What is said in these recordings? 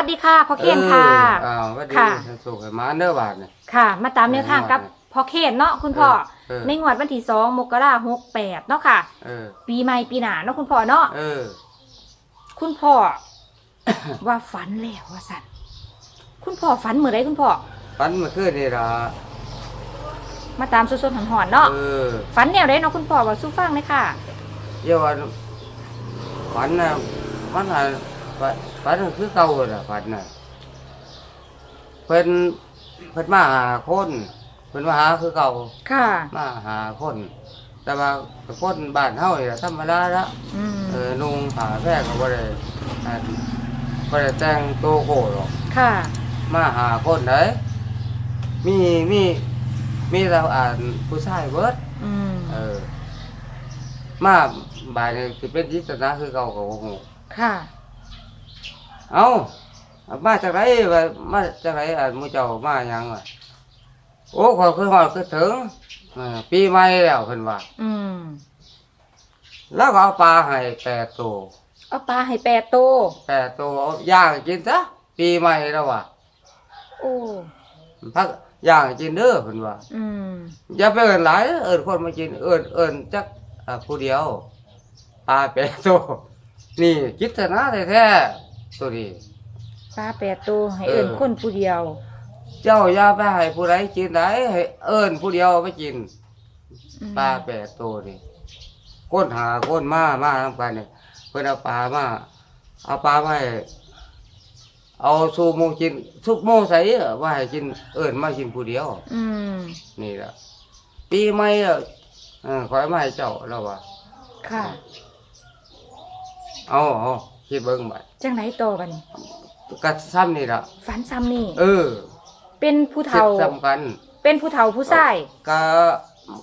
วัสดีค่ะพ่อเคนค่ะเอออ้าวสวัสดีค่ะ สุขให้มาเด้อบาทนี่ค่ะ มาตามแนวทางกับพ่อเคนเนาะคุณพ่อ เออ ในงวดวันที่สองมกราหกแปดเนาะค่ะ เออ ปีใหม่ปีหน้าเนาะคุณพ่อเนาะ เออ คุณพ่อ ว่าฝันแล้วว่าสันคุณพ่อฝันเมื่อไรคุณพ่อ ฝันเมื่อคืนนี่ล่ะมาตามสดๆหอนๆเนาะ เออฝันแนวไรเนาะคุณพ่อว่าสู้ฟังเลยค่ะ เดี๋ยววันฝันน่ะมันน่ะฝัน ฝันคือเก่าน่ะฝันน่ะเพิ่นเพิ่นมาหาคนเพิ่นมาหาคือเก่าค่ะ มาหาคน แต่ว่าคนบ้านเฮานี่ล่ะธรรมดาละอืมเออนุ่งผ้าแพร่ก็บ่ได้อ่าบ่ได้แต่งตัวโกหรอก ค่ะ มาหาคนไหนมีมีมีเราอ่านผู้ชายเบิดอืมเออ มาบ่ายนี่คือเป็นจิตนาคือเก่ากับโหค่ะ เอามาจากไหนวะมาจากไหนอ่านมูเจ้ามาหยังวะโอ้ขอคือหอดคือถึงเออปีใหม่แล้วเพิ่นว่าอืมแล้วก็เอาปลาให้แปดตัวเอาปลาให้แปดตัวแปดตัวเอาย่างกินซะปีใหม่แล้วว่ะโอ้พักย่างกินเด้อเพิ่นว่าอืมอย่าไปเอินหลายเอินคนมากินเอินเอินจักอ่าผู้เดียวปลาแปดตัวนี่คิดนะแท้ๆ ตัวนี้ ปลาแปดตัวให้เออเอิ่นคนผู้เดียว เจ้าอย่าไปให้ผู้ใดกินได้ให้เอินผู้เดียวไม่กิน อืมปลาแปดตัวนี่ก้นหาก้นมามาทำกันเนี่ยเพิ่นเอาปลามาเอาปลามาให้เอาสูหมูกินซุปหมูใส่ว่าให้กินเอินมากินผู้เดียว อืมนี่แหละปีใหม่อะเออขอให้มาให้เจ้าแล้วว่าค่ะ เอาเอา คิดเบิ่งบัดจังไหนต่อบัดนกัดซ้ำนี่ละฝันซ้ำนี่เออ เป็นผู้คิดเฒ่า ซ้ำกันเป็นผู้เฒ่าผู้ชายกะ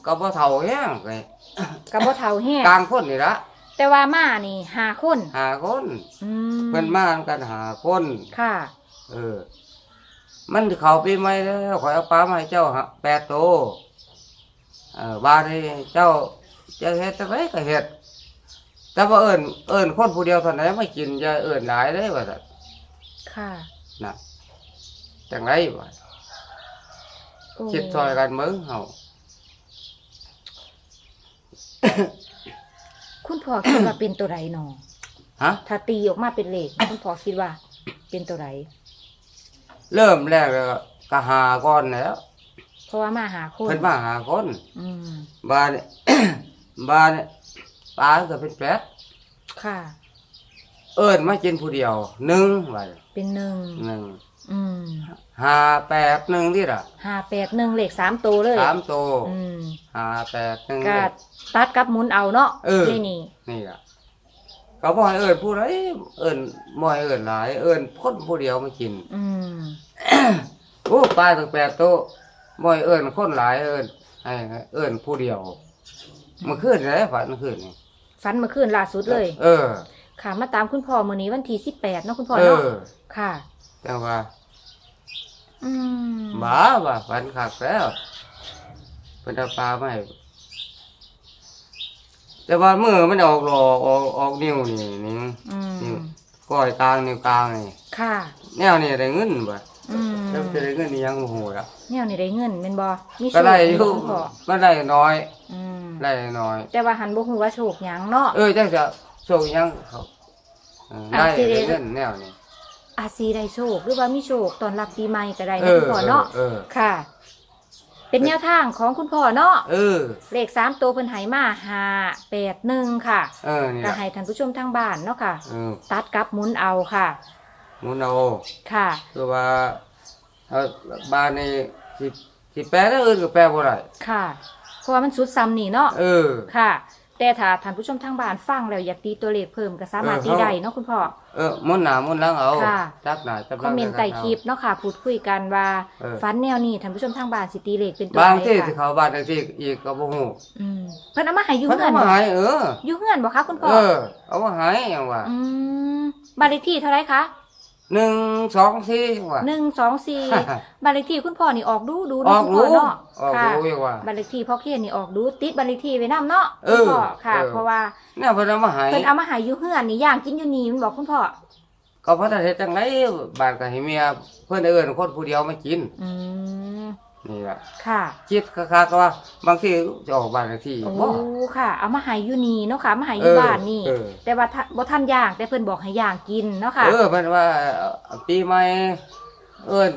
กะบ่เฒ่าแฮงไงกับบ่เฒ่าแห้งกลางคนนี่ละแต่ว่ามานี่หาคนหาคนอืมเพิ่นมากันหาคน ค่ะ เออ มันเข้าปีใหม่แล้วขอยเอาปลามาให้เจ้าฮะแปดโตวเออบาดนี้เจ้าจะเฮ็ดจังไดก็เฮ็ด แต่ว่าเอิ้นเอิ้นคนผู้เดียวเท่านั้นไม่กินอย่าเอิ้นหลายเด้ว่าซั่นค่ะน่ะจังไรวะโอ้คิดซอยกันมึงเฮาคุณพ่อคิดว่าเป็นตัวไรหนอฮะ ถ้าตีออกมาเป็นเลขคุณพ่อคิดว่า เป็นตัวไรเริ่มแรกแล้วก็หาก่อนแล้วเพราะว่ามาหาคนเพิ่นมาหาคนอืม บ้านนี่บ้านนี่ ปลาก็เป็นแปดค่ะ เอิ้นมากินผู้เดียวหนึ่งว่าเป็นหนึ่งหนึ่งอืมห้าแปดหนึ่งที่ล่ะห้าแปดหนึ่งเลขสามตัวเลยสามโตวอืมห้าแปดหนึ่งก็ตัดกับหมุนเอาเนาะเออนี่นี่นี่ล่ะก็บ่ให้เอิ้นผู้ใดเอิ้นบ่ให้เอิ้นหลาย เอิ้นคนผู้เดียวมากิน อืมโอ้ปลาตั้งแปดโตะบ่อยเอิ้นคนหลายเอิ้นให้เอิ้นผู้เดียวเมื่อคืนเลยฝันเมื่อคืนนี่ ฟันเมื่อคืนล่าสุดเลย เออ ค่ะ มาตามคุณพ่อมื้อนี้วันที่สิบแปดเนาะคุณพ่อเอเนาะอ ค่ะ แต่ว่าอืมบ้าว่าฝันคักแล้วเป็นเอาปลามาให้แต่ว่ามือมันออกหลอกออกออกนิ้วนี่นี่อืนิ้วมก้อยกลางนิ้วกลางนี่ค่ะ แนวนี่ได้เงินบ่อืมแล้วจะได้เงินนี่ยังโอ้โหละแนวนี่ได้เงินแม่นบ่มีโชก็คได้ออยู่ยู่คุณพ่อมันได้น้อย อืม ได้น้อย แต่ว่าหันบ่ฮู้ว่าโชคหยังเนาะ เออจังจะโชคยังเขาเออได้อะสิได้เงินแนวนี้อาจสิได้โชคหรือว่ามีโชคตอนรับปีใหม่ก็ได้เอนะอคุณพ่อเนาะ เออค่ะ เป็นแนวทางของคุณพ่อเนาะ เออ เลขสามตัวเพิ่นให้มาห้าแปดหนึ่งค่ะเออนี่ก็ล่ะให้ท่านผู้ชมทางบ้านเนาะค่ะ เออตัดกับหมุนเอาค่ะ หมุนเอาค่ะ คือว่าเอาบ้านนี่สิสิแปลแล้วอื่นก็แปลบ่ได้ค่ะเพ ราะว่ามันสุดซ้ำนี่เนาะเออ ค่ะ แต่ถ้าท่านผู้ชมทางบ้านฟังแล้วอยากตีตัวเลขเพิ่มก็สามารถเออตีเขาได้เนาะคุณพ่อ เออหมุนหน้าหมุนหลังเอาค่ะ จับหน้าจับหคลัองมเมนต์ใต้คลิปเนาะค่ะ พูดคุยกันว่าเออฟันแนวนี้ท่านผู้ชมทางบ้านสิตีเลขเป็นตัวบางไหนที่สิค่ะเขาบ้านจังซี่อีกก็บ่ฮู้อืมเพิ่นเอามาให้อยู่เพิ่นเฮือเอานมาบ่ให้เออ อยู่เฮือนบ่คะคุณพ่อเออ เอามาให้หยังว่าอืมบ้านเลขที่เท่าไหรคะ 1 2 4จังว่าหนึ่งสองสี่บ้านเลขที่คุณพ่อนี่ออกดูดูอเนาะอกคุณพ่อรู้เนาะออกค่ะรู้อยู่ว่าบ้านเลขที่พ่อเคียนนี่ออกดูติดบ้านเลขที่ไว้นํเนาะเอคุณอพ่อค่ะ เออ เพราะว่าเนี่ยเพิ่นเอามาให้เพิ่นเอามาใหายอยู่เฮือนนี่ย่างกินอยู่นี่มันบอกคุณพ่อก็เพราะแต่เฮ็ดจังไดบ้านก็ให้เมียเพิ่นเอิ้นคนผู้เดียวมากิน อืม นี่ล่ะค่ะ คิดคักๆก็ว่าบางทีจะออกบ้านเลขที่โอ้บ่ ค่ะ เอามาใหายอยู่นี่เนาะค่ะมาใหายอยู่บ้านนี่ เออ แต่ว่าท่านบ่ทันย่างแต่เพิ่นบอกให้ย่างกินเนาะค่ะ เออเพิ่นว่าปีใหม่เอิ้น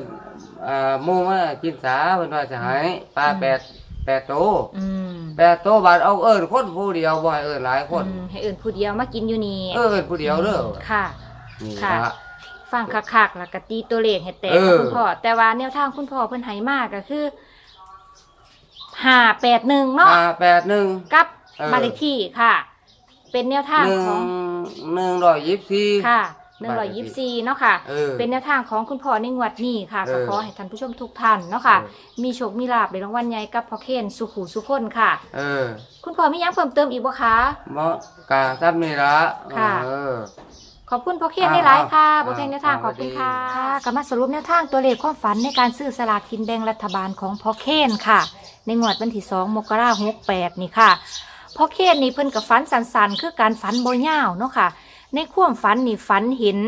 อ่าหมู่มากินสาเพิ่นว่าจะให้ปลาอืม แปดแปดโตอืมแปดโตบาดเอาเอิ้นคนผู้เดียวบ่ให้เอิ้นหลายคน อืมให้เอื่นผู้เดียวมากินอยู่นี่เออเอิ้นผู้เดียวเด้อค่ะ นี่ค่ะ ละ ฟังคักๆแล้วก็ตีตัวเลขให้แตกเออ คุณพ่อ แต่ว่าแนวทางคุณพ่อเพิ่นให้มากก็คือ581เนาะห้าแปดหนึ่ง กับเออ บ้านเลขที่ค่ะ เป็นแนวทางหนึ่งของหนึ่งร้อยยี่สิบสี่ ค่ะ124เนาะค่ะ เออ เป็นแนวทางของคุณพ่อในงวดนี้ค่ะเออก็ขอให้ท่านผู้ชมทุกท่านเนาะค่ะเออมีโชคมีลาบในรางวัลใหญ่กับพ่อเคนสุขหูสุขคนค่ะ เออคุณพ่อมีหยังเพิ่มเติมอีกบ่คะเหมาะกาซับนี่ละค่ะ เออ ขอบคุณพ่อเคนได้หลายค่ะอ่าพ่อเคนแนวทางขอบคุณค่ะอ่าค่ะก็มาสรุปแนวทางตัวเลขความฝันในการซื้อสลากกินแบ่งรัฐบาลของพ่อเคนค่ะ ในงวดวันที่2มกราคม68นี่ค่ะพ่อเคนนี่เพิ่นกับฝันสันๆ คือการฝันบ่ยาวเนาะค่ะ ในความฝันนี่ฝันเห็น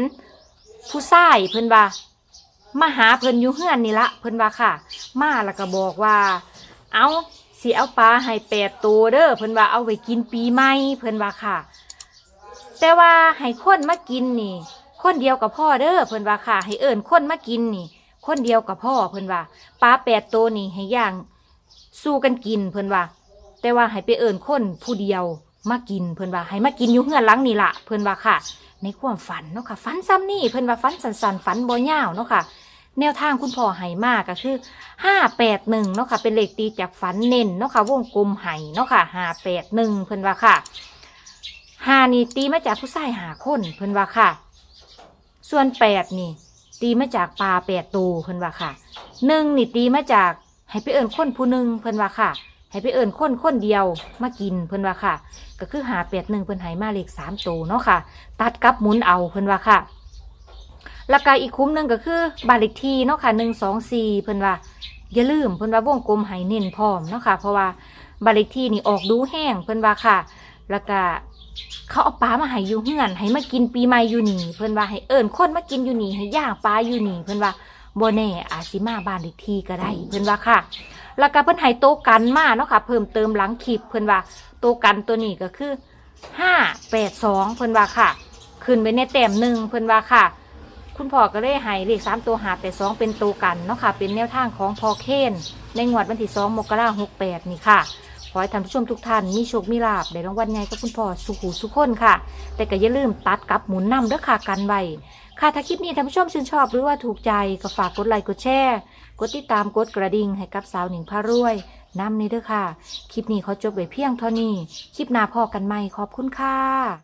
ผู้ชายเพิ่นว่ามาหาเพิ่นอยู่เฮือนนี่ละเพิ่นว่าค่ะ มาแล้วก็บอกว่า เอาสิเอาปลาให้แปดตัวเด้อเพิ่นว่าเอาไว้กินปีใหม่เพิ่นว่าค่ะ แต่ว่าให้คนมากินนี่ คนเดียวกับพ่อเด้อเพิ่นว่าค่ะ ให้เอิ้นคนมากินนี่ คนเดียวกับพ่อเพิ่นว่าปลาแปดตัวนี่ให้ย่างสู้กันกินเพิ่นว่า แต่ว่าให้ไปเอิ้นคนผู้เดียวมากินเพิ่นว่า ให้มากินอยู่เฮือนหลังนี่ละเพิ่นว่าค่ะ ในความฝันเนาะค่ะฝันซ้ำนี่เพิ่นว่าฝันสันๆฝันบ่ยาวเนาะค่ะ แนวทางคุณพ่อให้มากก็คือห้าแปดหนึ่งเนาะค่ะ เป็นเลขตีจากฝันเน้นเนาะค่ะ วงกลมไห้เนาะค่ะห้าแปดหนึ่งเพิ่นว่าค่ะ ห้านี่ตีมาจากผู้ชายหาคนเพิ่นว่าค่ะ ส่วนแปดนี่ ตีมาจากปลาแปดตูเพิ่นว่าค่ะหนึ่งนี่ตีมาจากให้ไปเอิญคนผู้หนึ่งเพิ่นว่าค่ะ ให้ไปเอิญคนคนเดียวมากินเพิ่นว่าค่ะ ก็คือหาแปดหนึ่งเพิ่นหายมาเลขสามตัวเนาะค่ะ ตัดกับหมุนเอาเพิ่นว่าค่ะแล้วก็อีกคุ้มหนึ่งก็คือบานเลขที่เนาะค่ะหนึ่งสองสี่เพิ่นว่าอย่าลืมเพิ่นว่าวงกลมหายเน้นพร้อมเนาะค่ะ เพราะว่าบานเลขที่นี่ออกดูแห้งเพิ่นว่าค่ะ แล้วก็ เขาเอาปลามาให้อยู่เฮือน ให้มากินปีใหม่อยู่นี่ เพิ่นว่าให้เอิ้นคนมากินอยู่นี่ให้ย่างปลาอยู่นี่ เพิ่นว่าโบ่แน่อาจสิมาบ้านเลขที่ก็ได้ เพิ่นว่าค่ะ แล้วก็เพิ่นให้โตะกันมาเนาะค่ะ เพิ่มเติมหลังคลิปเพิ่นว่าโตะกันตัวนี้ก็คือห้าแปดสองเพิ่นว่าค่ะ ขึ้นไปในแต้มหนึ่งเพิ่นว่าค่ะ คุณพ่อก็เลยให้เลขสามตัวหาแปดสองเป็นโตกันเนาะค่ะ เป็นแนวทางของพ่อเคนในงวดวันที่สองมกราหกแปดนี่ค่ะ ขอให้ท่านผู้ชมทุกท่านมีโชคมีลาบในรางวัลใหญ่กับคุณพ่อสุขหูสุขคนค่ะ แต่ก็อย่าลืมตัดกับหมุนนำเด้อค่ะกันไว้ค่ะถ้าคลิปนี้ท่านผู้ชมชื่นชอบหรือว่าถูกใจก็ฝากกดไลค์กดแชร์กดติดตามกดกระดิ่งให้กับสาวหนิงพารวยนำนี้เด้อค่ะ คลิปนี้เขาจบไว้เพียงเท่านี้ คลิปหน้าพอกันใหม่ขอบคุณค่ะ